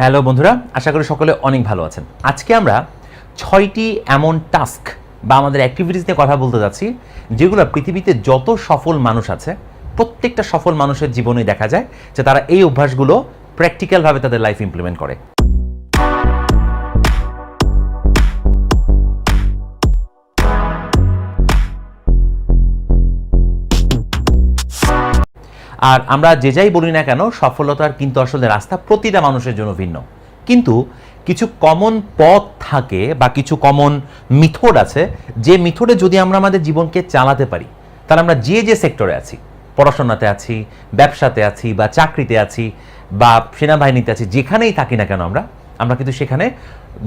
Hello বন্ধুরা, আশা করি সকলে অনেক ভালো আছেন। আজকে আমরা ছয়টি এমন টাস্ক বা আমাদের অ্যাক্টিভিটিস নিয়ে কথা বলতে যাচ্ছি, যেগুলো পৃথিবীতে যত সফল মানুষ আছে, প্রত্যেকটা সফল মানুষের জীবনে দেখা যায় যে তারা এই অভ্যাসগুলো প্র্যাকটিক্যালভাবে তাদের লাইফ ইমপ্লিমেন্ট করে। আর আমরা যে যাই বলি না কেন, সফলতার কিন্তু আসলে রাস্তা প্রতিটা মানুষের জন্য ভিন্ন। কিন্তু কিছু কমন পথ থাকে বা কিছু কমন মিথড আছে, যে মিথডে যদি আমরা আমাদের জীবনকে চালাতে পারি, তাহলে আমরা যে যে সেক্টরে আছি, পড়াশোনাতে আছি, ব্যবসাতে আছি বা চাকরিতে আছি বা সেনাবাহিনীতে আছি, যেখানেই থাকি না কেন আমরা আমরা কিন্তু সেখানে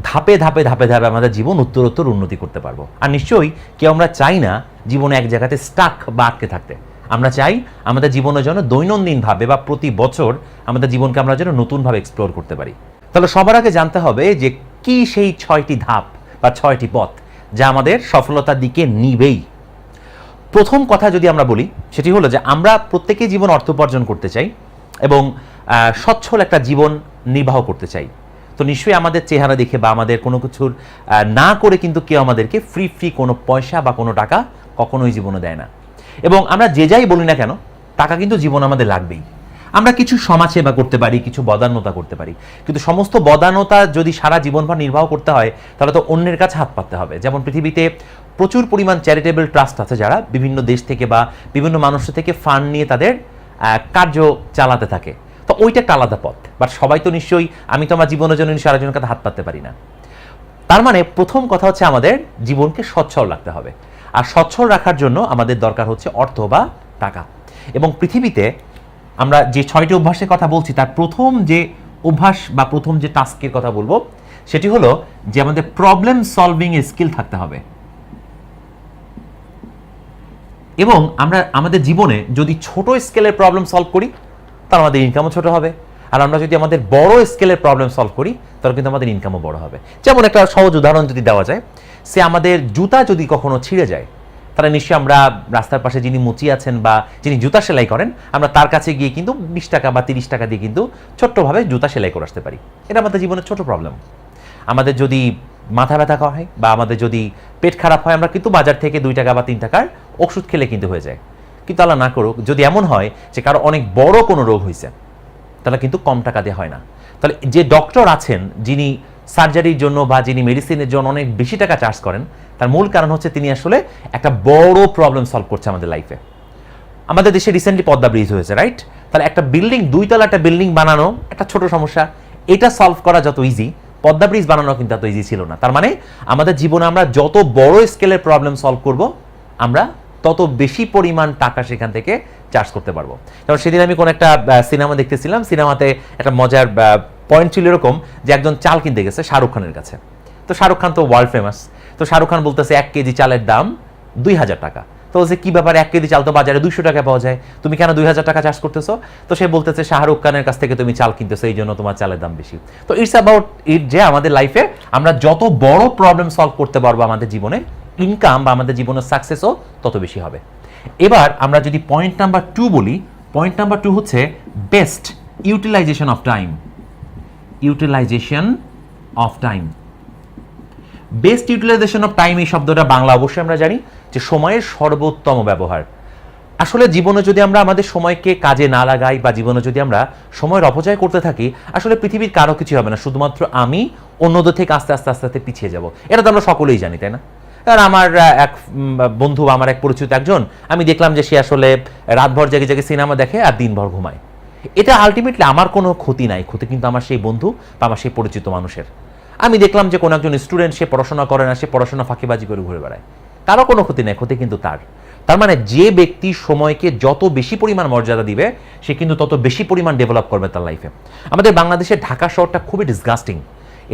ধাপে ধাপে ধাপে ধাপে আমাদের জীবন উত্তরোত্তর উন্নতি করতে পারব। আর নিশ্চয়ই কেউ আমরা চাই না জীবনে এক জায়গাতে স্টাক বা আটকে থাকতে। আমরা চাই আমাদের জীবনের জন্য দৈনন্দিনভাবে বা প্রতি বছর আমাদের জীবনকে আমরা যেন নতুনভাবে এক্সপ্লোর করতে পারি। তাহলে সবার আগে জানতে হবে যে কি সেই ছয়টি ধাপ বা ছয়টি পথ যা আমাদের সফলতার দিকে নিবেই। প্রথম কথা যদি আমরা বলি সেটি হলো যে আমরা প্রত্যেকেই জীবন অর্থ উপার্জন করতে চাই এবং আহ, সচ্ছল একটা জীবন নির্বাহ করতে চাই। তো নিশ্চয়ই আমাদের চেহারা দেখে বা আমাদের কোনো কিছুর না করে কিন্তু কেউ আমাদেরকে ফ্রি ফ্রি কোনো পয়সা বা কোনো টাকা কখনোই জীবনে দেয় না। এবং আমরা যে যাই বলি না কেন, টাকা কিন্তু জীবন আমাদের লাগবেই। আমরা কিছু সমাজসেবা করতে পারি, কিছু বদান্যতা করতে পারি। কিন্তু সমস্ত বদান্যতা যদি সারা জীবনভর নির্বাহ করতে হয়, তাহলে তো অন্যের কাছে হাত পাততে হবে। যেমন পৃথিবীতে প্রচুর পরিমাণ চ্যারিটেবল ট্রাস্ট আছে যারা বিভিন্ন দেশ থেকে বা বিভিন্ন মানুষের থেকে ফান্ড নিয়ে তাদের কার্য চালাতে থাকে। তো ওইটা একটা আলাদা পথ। বাট সবাই তো নিশ্চয়ই, আমি তো আমার জীবনের জন্য নিশ্চয়ই আরেকজনের কাছে হাত পাততে পারি না। তার মানে প্রথম কথা হচ্ছে আমাদের জীবনকে সচ্ছল রাখতে হবে। আর সচ্ছল রাখার জন্য আমাদের দরকার হচ্ছে অর্থ বা টাকা। এবং পৃথিবীতে আমরা যে ছয়টি অভ্যাসের কথা বলছি, তার প্রথম যে অভ্যাস বা প্রথম যে টাস্কের কথা বলব, সেটি হলো যে আমাদের প্রবলেম সলভিং স্কিল থাকতে হবে। এবং আমরা, আমাদের জীবনে যদি ছোট স্কেলের প্রবলেম সলভ করি, তাহলে আমাদের ইনকামও ছোট হবে। আর আমরা যদি আমাদের বড় স্কেলের প্রবলেম সলভ করি, তাহলে কিন্তু আমাদের ইনকামও বড় হবে। যেমন একটা সহজ উদাহরণ যদি দেওয়া যায়, সে আমাদের জুতা যদি কখনো ছিঁড়ে যায়, তাহলে নিশ্চয়ই আমরা রাস্তার পাশে যিনি মুচি আছেন বা যিনি জুতা সেলাই করেন, আমরা তার কাছে গিয়ে কিন্তু বিশ টাকা বা তিরিশ টাকা দিয়ে কিন্তু ছোট্টভাবে জুতা সেলাই করে আসতে পারি। এটা আমাদের জীবনের ছোট প্রবলেম আমাদের যদি মাথা ব্যথা হয় বা আমাদের যদি পেট খারাপ হয়, আমরা কিন্তু বাজার থেকে দুই টাকা বা তিন টাকার ওষুধ খেলে কিন্তু হয়ে যায়। কিন্তু আল্লাহ না করুক, যদি এমন হয় যে কারও অনেক বড় কোনো রোগ হয়েছে তাহলে কিন্তু কম টাকা দিয়ে হয় না। তাহলে যে ডক্টর আছেন, যিনি সার্জারির জন্য বা যিনি মেডিসিনের জন্য অনেক বেশি টাকা চার্জ করেন, তার মূল কারণ হচ্ছে তিনি আসলে একটা বড় প্রবলেম সলভ করছে আমাদের লাইফে আমাদের দেশে রিসেন্টলি পদ্মা ব্রিজ হয়েছে রাইট তাহলে একটা বিল্ডিং দুইতলা একটা বিল্ডিং বানানো একটা ছোট সমস্যা। এটা সলভ করা যত ইজি পদ্মা ব্রিজ বানানো কিন্তু এত ইজি ছিল না। তার মানে আমাদের জীবনে আমরা যত বড় স্কেলের প্রবলেম সলভ করব, আমরা তত বেশি পরিমাণ টাকা সেখান থেকে চার্জ করতে পারব। যেমন সেদিন আমি কোন একটা সিনেমা দেখতেছিলাম সিনেমাতে একটা মজার পয়েন্ট ছিল এরকম যে একজন চাল কিনতে গেছে শাহরুখ খানের কাছে। তো শাহরুখ খান তো ওয়ার্ল্ড ফেমাস তো শাহরুখ খান বলতেছে, এক কেজি চালের দাম দুই হাজার টাকা। তো বলছে, কি ব্যাপার, এক কেজি চাল তো বাজারে দুইশো টাকা পাওয়া যায়। তুমি কেন দুই হাজার টাকা চার্জ করতেছো? তো সে বলতেছে, শাহরুখ খানের কাছ থেকে তুমি চাল কিনতেছো, এই জন্য তোমার চালের দাম বেশি। তো ইটস অ্যাবাউট ইট যে আমাদের লাইফে আমরা যত বড় প্রবলেম সলভ করতে পারব আমাদের জীবনে ইনকাম বা আমাদের জীবনের সাকসেসও তত বেশি হবে। এবার আমরা যদি পয়েন্ট নাম্বার টু বলি পয়েন্ট নাম্বার টু হচ্ছে best utilisation of time utilisation of time best utilisation of time এই শব্দটা বাংলা অবশ্যই আমরা জানি যে সময়ের সর্বোত্তম ব্যবহার। আসলে জীবনে যদি আমরা আমাদের সময়কে কাজে না লাগাই বা জীবনে যদি আমরা সময়ের অপচয় করতে থাকি, আসলে পৃথিবীর কারও কিছু হবে না। শুধুমাত্র আমি অন্যদের থেকে আস্তে আস্তে আস্তে আস্তে পিছিয়ে যাব। এটা তো আমরা সকলেই জানি, তাই না? আর আমার এক বন্ধু আমার এক পরিচিত একজন, আমি দেখলাম যে সে আসলে রাতভর জেগে জেগে সিনেমা দেখে আর দিনভর ঘুমায়। এটা আলটিমেটলি আমার কোনো ক্ষতি নাই, ক্ষতি কিন্তু আমার সেই বন্ধু বা আমার সেই পরিচিত মানুষের। আমি দেখলাম যে কোনো একজন স্টুডেন্ট সে পড়াশোনা করে না, সে পড়াশোনা ফাঁকিবাজি করে ঘুরে বেড়ায়। তারও কোনো ক্ষতি নেই, ক্ষতি কিন্তু তার। তার মানে যে ব্যক্তি সময়কে যত বেশি পরিমাণ মর্যাদা দিবে, সে কিন্তু তত বেশি পরিমাণ ডেভেলপ করবে তার লাইফে আমাদের বাংলাদেশের ঢাকা শহরটা খুবই ডিসগাস্টিং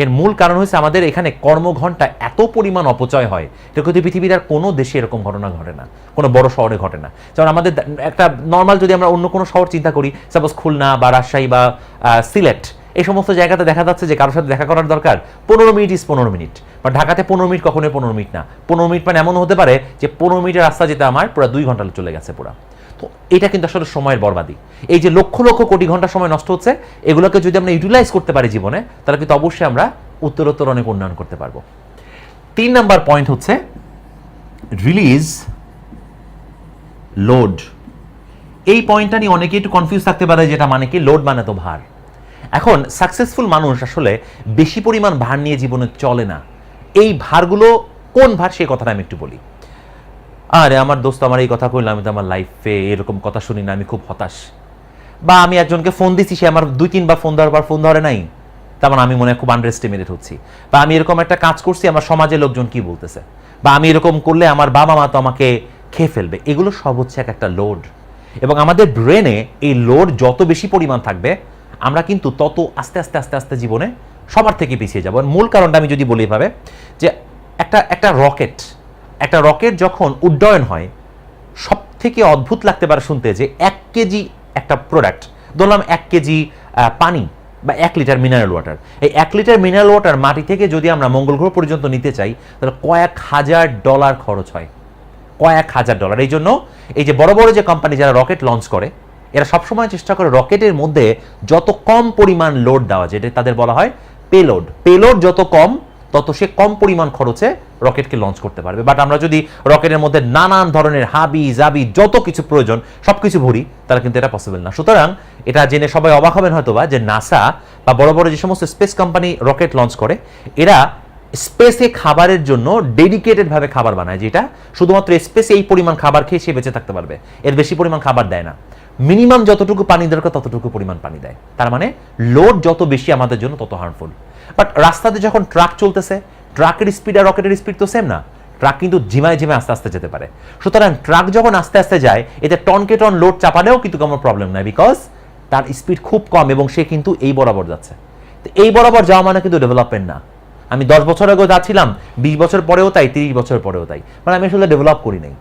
এর মূল কারণ হচ্ছে আমাদের এখানে কর্মঘণ্টা এত পরিমাণ অপচয় হয় এটা কিন্তু পৃথিবীর আর কোনো দেশে এরকম ঘটনা ঘটে না, কোনো বড় শহরে ঘটে না। যেমন আমাদের একটা নর্মাল যদি আমরা অন্য কোনো শহর চিন্তা করি সাপোজ খুলনা বা রাজশাহী বা সিলেট, এই সমস্ত জায়গাতে দেখা যাচ্ছে যে কারোর সাথে দেখা করার দরকার পনেরো মিনিট ইস পনেরো মিনিট। বা ঢাকাতে পনেরো মিনিট, কখনোই পনেরো মিনিট না। পনেরো মিনিট মানে এমন হতে পারে যে পনেরো মিনিটের রাস্তা যেতে আমার পুরো দুই ঘণ্টা চলে গেছে পুরো। তো এটা কিন্তু আসলে সময়ের বরবাদি। এই যে লক্ষ লক্ষ কোটি ঘণ্টা সময় নষ্ট হচ্ছে, এগুলোকে যদি আমরা ইউটিলাইজ করতে পারি জীবনে, তাহলে কিন্তু অবশ্যই আমরা উত্তরোত্তর অনেক উন্নয়ন করতে পারব। তিন নাম্বার পয়েন্ট হচ্ছে রিলিজ লোড এই পয়েন্টটা নিয়ে অনেকে একটু কনফিউজ থাকতে পারে যেটা মানে কি লোড মানে তো ভার। এখন সাকসেসফুল মানুষ আসলে বেশি পরিমাণ ভার নিয়ে জীবনে চলে না। এই ভারগুলো কোন ভার সেই কথাটা আমি একটু বলি। আরে, আমার দোস্ত আমার এই কথা কইলাম আমি তো আমার লাইফে এরকম কথা শুনি না, আমি খুব হতাশ। বা আমি একজনকে ফোন দিছি, সে আমার দুই, তিনবার ফোন দেওয়ার পর ফোন ধরে নাই। তার মানে আমি মনে হয় খুব আন্ডার এস্টিমেটেড হচ্ছি। বা আমি এরকম একটা কাজ করছি, আমার সমাজের লোকজন কি বলতেছে? বা আমি এরকম করলে আমার বাবা মা তো আমাকে খেয়ে ফেলবে। এগুলো সব হচ্ছে এক একটা লোড এবং আমাদের ব্রেনে এই লোড যত বেশি পরিমাণ থাকবে, আমরা কিন্তু তত আস্তে আস্তে আস্তে আস্তে জীবনে সবার থেকে পিছিয়ে যাব। মূল কারণটা আমি যদি বলি এভাবে, যে একটা একটা রকেট একটা রকেট যখন উড্ডয়ন হয় সব থেকে অদ্ভুত লাগতে পারে শুনতে যে এক কেজি একটা প্রোডাক্ট ধরলাম এক কেজি পানি বা এক লিটার মিনারেল ওয়াটার এই এক লিটার মিনারেল ওয়াটার মাটি থেকে যদি আমরা মঙ্গল গ্রহ পর্যন্ত নিতে চাই, তাহলে কয়েক হাজার ডলার খরচ হয়। কয়েক হাজার ডলার এই জন্য এই যে বড় বড় যে কোম্পানি যারা রকেট লঞ্চ করে, এরা সবসময় চেষ্টা করে রকেটের মধ্যে যত কম পরিমাণ লোড দেওয়া, যেটা তাদের বলা হয় পেলোড পেলোড যত কম তত সে কম পরিমাণ খরচে রকেটকে লঞ্চ করতে পারবে। বাট আমরা যদি রকেটের মধ্যে নানান ধরনের হাবি, জাবি, যত কিছু প্রয়োজন সব কিছু ভরি, তাহলে কিন্তু এটা পসিবল না। সুতরাং এটা জেনে সবাই অবাক হবেন হয়তো বা যে নাসা বা বড় বড় যে সমস্ত স্পেস কোম্পানি রকেট লঞ্চ করে, এরা স্পেসে খাবারের জন্য ডেডিকেটেড ভাবে খাবার বানায়, যেটা শুধুমাত্র স্পেসে এই পরিমাণ খাবার খেয়ে সে বেঁচে থাকতে পারবে। এর বেশি পরিমাণ খাবার দেয় না। মিনিমাম যতটুকু পানি দরকার, ততটুকু পরিমাণ পানি দেয়। তার মানে লোড যত বেশি আমাদের জন্য, তত হার্মফুল বাট রাস্তাতে যখন ট্রাক চলতেছে ট্রাকের স্পিড আর রকেটের স্পিড তো সেম না। ট্রাক কিন্তু ঝিমায় ঝিমায় আস্তে আস্তে যেতে পারে। সুতরাং ট্রাক যখন আস্তে আস্তে যায়, এতে টনকে টন লোড চাপালেও কিন্তু কোনো প্রবলেম নাই বিকজ তার স্পিড খুব কম এবং সে কিন্তু এই বরাবর যাচ্ছে। তো এই বরাবর যাওয়া মানে কিন্তু ডেভেলপমেন্ট না। আমি দশ বছর আগেও যাচ্ছিলাম, বিশ বছর পরেও তাই, তিরিশ বছর পরেও তাই। মানে আমি আসলে ডেভেলপ করি নাই।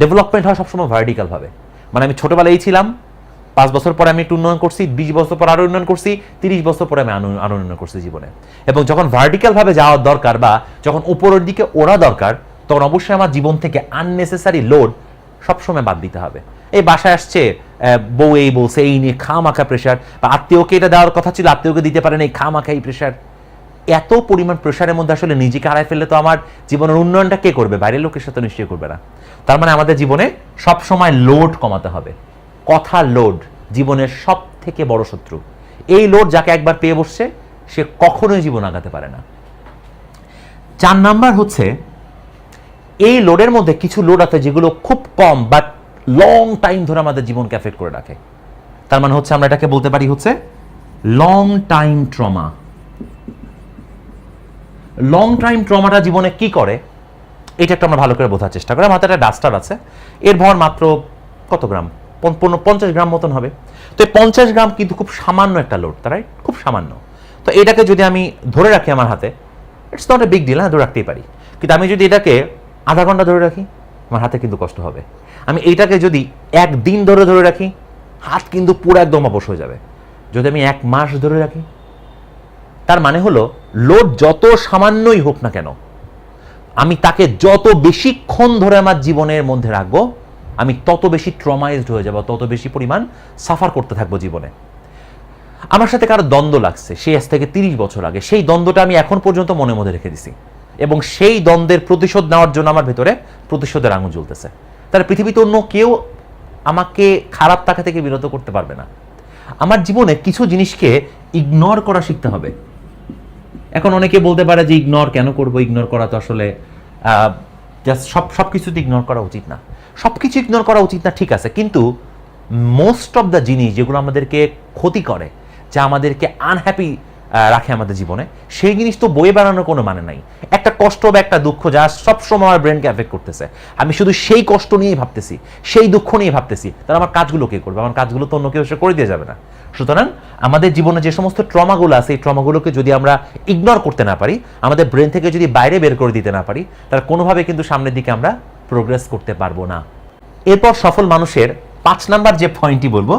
ডেভেলপমেন্ট হয় সবসময় ভার্টিক্যাল ভাবে। মানে আমি ছোটবেলায় ছিলাম পাঁচ বছর পরে আমি একটু উন্নয়ন করছি, বিশ বছর পর আরও উন্নয়ন করছি, তিরিশ বছর পরে আমি আরো- আরও উন্নয়ন করছি জীবনে। এবং যখন ভার্টিক্যাল ভাবে যাওয়ার দরকার বা যখন উপরের দিকে ওড়া দরকার, তখন অবশ্যই আমার জীবন থেকে আননেসেসারি লোড সবসময় বাদ দিতে হবে। এই বাসায় আসছে বউ এই বলছে, এই নিয়ে খা মাখা প্রেশার বা আত্মীয়কে এটা দেওয়ার কথা ছিল, আত্মীয়কে দিতে পারেন, এই খা মাখা এই প্রেশার এত পরিমাণ প্রেশারের মধ্যে আসলে নিজেকে হারাই ফেললে তো আমার জীবনের উন্নয়নটা কে করবে? বাইরের লোকের সাথে নিশ্চয়ই করবে না। তার মানে আমাদের জীবনে সব সময় লোড কমাতে হবে। কথা লোড, জীবনের সব থেকে বড় শত্রু। এই লোড যাকে একবার পেয়ে বসছে, সে কখনোই জীবন আগাতে পারে না। চার নাম্বার হচ্ছে, এই লোডের মধ্যে কিছু লোড আছে যেগুলো খুব কম বাট লং টাইম ধরে আমাদের জীবনকে এফেক্ট করে রাখে। তার মানে হচ্ছে আমরা এটাকে বলতে পারি হচ্ছে long time trauma long time ট্রমাটা জীবনে কি করে? এটা একটু আমরা ভালো করে বোঝার চেষ্টা করি। আমার একটা ডাস্টার আছে। এর ভর মাত্র কত গ্রাম? পঞ্চাশ গ্রাম মতন হবে। তো এই পঞ্চাশ গ্রাম কিন্তু খুব সামান্য একটা লোড তাই খুব সামান্য। তো এটাকে যদি আমি ধরে রাখি আমার হাতে it's not a big deal হ্যাঁ ধরে রাখতেই পারি। কিন্তু আমি যদি এটাকে আধা ঘণ্টা ধরে রাখি, আমার হাতে কিন্তু কষ্ট হবে। আমি এইটাকে যদি একদিন ধরে ধরে রাখি, হাত কিন্তু পুরো একদম অবশ হয়ে যাবে। যদি আমি এক মাস ধরে রাখি, তার মানে হলো লোড যত সামান্যই হোক না কেন, আমি তাকে যত বেশিক্ষণ ধরে আমার জীবনের মধ্যে রাখব আমি তত বেশি ট্রমাইজড হয়ে যাব, তত বেশি পরিমাণ সাফার করতে থাকব জীবনে। আমার সাথে কারও দ্বন্দ্ব লাগছে, সেই আজ থেকে তিরিশ বছর আগে, সেই দ্বন্দ্বটা আমি এখন পর্যন্ত মনে মধ্যে রেখে দিছি। এবং সেই দ্বন্দ্বের প্রতিশোধ নেওয়ার জন্য আমার ভেতরে প্রতিশোধের আঙুল জ্বলতেছে। তাহলে পৃথিবীতে অন্য কেউ আমাকে খারাপ টাকা থেকে বিরত করতে পারবে না। আমার জীবনে কিছু জিনিসকে ইগনোর করা শিখতে হবে। এখন অনেকে বলতে পারে যে ইগনোর কেন করব? ইগনোর করা তো আসলে সব সব কিছুতে ইগনোর করা উচিত না। সব কিছু ইগনোর করা উচিত না, ঠিক আছে। কিন্তু মোস্ট অফ দ্য জিনিস যেগুলো আমাদেরকে ক্ষতি করে, যা আমাদেরকে আনহ্যাপি রাখে আমাদের জীবনে, সেই জিনিস তো বয়ে বেড়ানোর কোনো মানে নাই। একটা কষ্ট বা একটা দুঃখ যা সবসময় আমার ব্রেনকে অ্যাফেক্ট করতেছে। আমি শুধু সেই কষ্ট নিয়েই ভাবতেছি, সেই দুঃখ নিয়ে ভাবতেছি, তাহলে আমার কাজগুলো কে করবে? আমার কাজগুলো তো অন্য কেউ এসে করে দিয়ে যাবে না। সুতরাং আমাদের জীবনে যে সমস্ত ট্রমাগুলো আছে, এই ট্রমাগুলোকে যদি আমরা ইগনোর করতে না পারি, আমাদের ব্রেন থেকে যদি বাইরে বের করে দিতে না পারি, তাহলে কোনোভাবে কিন্তু সামনের দিকে আমরা প্রোগ্রেস করতে পারব না। এরপর সফল মানুষের পাঁচ নাম্বার যে পয়েন্টটি বলব,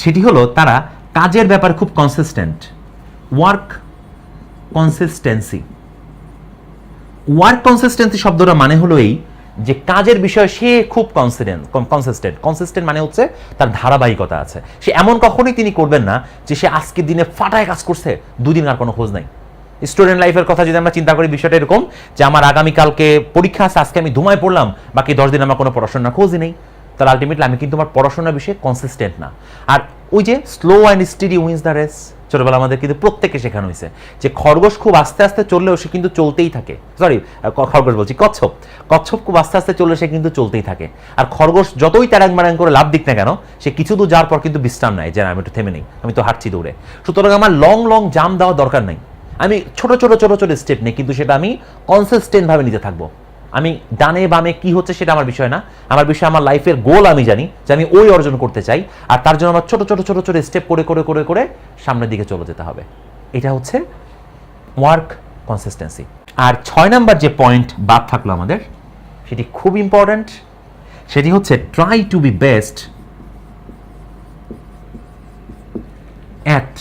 সেটি হলো তারা কাজের ব্যাপারে খুব consistent work consistency work consistency শব্দটা মানে হলো এই যে কাজের বিষয়ে সে খুব কনসিডেন্ট কনসিস্টেন্ট কনসিস্টেন্ট মানে হচ্ছে তার ধারাবাহিকতা আছে। সে এমন কখনোই তিনি করবেন না যে সে আজকের দিনে ফাটায় কাজ করছে, দুদিন আর কোনো খোঁজ নাই। স্টুডেন্ট লাইফের কথা যদি আমরা চিন্তা করি, বিষয়টা এরকম যে আমার আগামীকালকে পরীক্ষা আছে, আজকে আমি ধুমায় পড়লাম, বাকি দশ দিন আমার কোনো পড়াশোনার খোঁজই নেই। তাহলে আলটিমেটলি আমি কিন্তু আমার পড়াশোনার বিষয়ে কনসিস্টেন্ট না। আর ওই যে slow and steady wins the race ছোটবেলা আমাদের কিন্তু প্রত্যেকে শেখানো হয়েছে যে খরগোশ খুব আস্তে আস্তে চললেও সে কিন্তু চলতেই থাকে। সরি খরগোশ বলছি, কচ্ছপ। কচ্ছপ খুব আস্তে আস্তে চললে সে কিন্তু চলতেই থাকে। আর খরগোশ যতই ট্যারাং ম্যারাং করে লাভ দিক না কেন, সে কিছু দূর যাওয়ার পর কিন্তু বিশ্রাম নেয় যে আমি একটু থেমে নেই, আমি তো হাঁটছি দৌড়ে। সুতরাং আমার লং লং জাম দেওয়া দরকার নাই। আমি ছোট ছোট ছোট ছোট স্টেপ নেই, কিন্তু সেটা আমি কনসিস্টেন্ট ভাবে নিতে থাকব। আমি ডানে বামে কি হচ্ছে সেটা আমার বিষয় না। আমার বিষয়, আমার লাইফের গোল আমি জানি যে আমি ওই অর্জন করতে চাই, আর তার জন্য আমার ছোট ছোট ছোট ছোট স্টেপ করে করে করে করে সামনের দিকে চলে যেতে হবে। এটা হচ্ছে ওয়ার্ক কনসিস্টেন্সি আর ছয় নাম্বার যে পয়েন্ট বাদ থাকল আমাদের, সেটি খুব ইম্পর্ট্যান্ট সেটি হচ্ছে try to be best at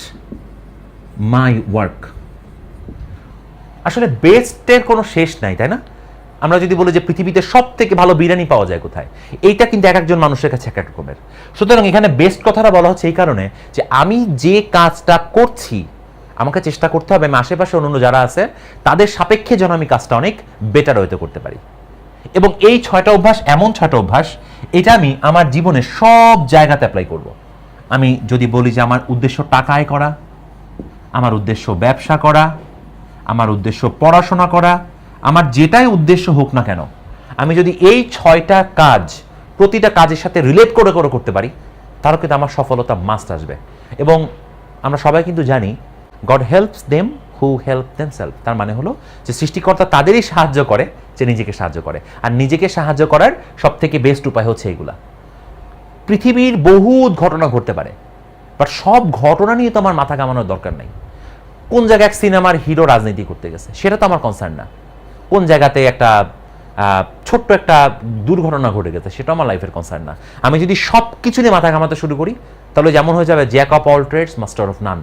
my work আসলে বেস্টের কোনো শেষ নাই, তাই না? আমরা যদি বলি যে পৃথিবীতে সব থেকে ভালো বিরিয়ানি পাওয়া যায় কোথায়? এইটা কিন্তু এক একজন মানুষের কাছে এক এক রকমের। সুতরাং এখানে বেস্ট কথাটা বলা হচ্ছে এই কারণে যে আমি যে কাজটা করছি, আমাকে চেষ্টা করতে হবে, আমি আশেপাশে অন্যান্য যারা আছে, তাদের সাপেক্ষে যেন আমি কাজটা অনেক বেটার হইতে করতে পারি। এবং এই ছয়টা অভ্যাস, এমন ছয়টা অভ্যাস, এটা আমি আমার জীবনে সব জায়গাতে অ্যাপ্লাই করব। আমি যদি বলি যে আমার উদ্দেশ্য টাকা আয় করা, আমার উদ্দেশ্য ব্যবসা করা আমার উদ্দেশ্য পড়াশোনা করা, আমার যেটাই উদ্দেশ্য হোক না কেন, আমি যদি এই ছয়টা কাজ, প্রতিটা কাজের সাথে রিলেট করে করে করতে পারি তাহলে কিন্তু আমার সফলতা মাস্ট আসবে। এবং আমরা সবাই কিন্তু জানি God helps them who help themselves তার মানে হলো যে সৃষ্টিকর্তা তাদেরই সাহায্য করে, যে নিজেকে সাহায্য করে। আর নিজেকে সাহায্য করার সব থেকে বেস্ট উপায় হচ্ছে এগুলা। পৃথিবীর বহুত ঘটনা ঘটতে পারে বাট সব ঘটনা নিয়ে তো আমার মাথা কামানোর দরকার নাই। কোন জায়গায় এক সিনেমার হিরো রাজনীতি করতে গেছে? সেটা তো আমার কনসার্ন না। কোন জায়গাতে একটা ছোট্ট একটা দুর্ঘটনা ঘটে গেছে সেটা আমার লাইফের কনসার্ন না। আমি যদি সব কিছু নিয়ে মাথা ঘামাতে শুরু করি, তাহলে যেমন হয়ে যাবে jack of all trades master of none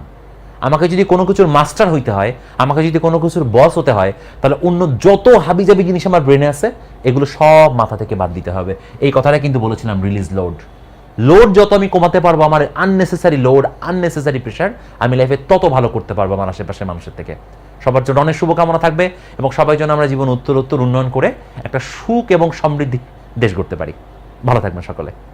আমাকে যদি কোনো কিছুর মাস্টার হইতে হয়, আমাকে যদি কোনো কিছুর বস হতে হয়, তাহলে অন্য যত হাবিজাবি জিনিস আমার ব্রেনে আছে, এগুলো সব মাথা থেকে বাদ দিতে হবে। এই কথাটা কিন্তু বলেছিলাম রিলিজ লোড লোড যত আমি কমাতে পারব, আমার আননেসেসারি লোড আননেসেসারি প্রেশার আমি লাইফে তত ভালো করতে পারব আমার আশেপাশের মানুষের থেকে। সবার জন্য অনেক শুভকামনা থাকবে এবং সবাই জন্য আমরা জীবন উত্তর উত্তর উন্নয়ন করে একটা সুখ এবং সমৃদ্ধি দেশ গড়তে পারি। ভালো থাকবেন সকলে।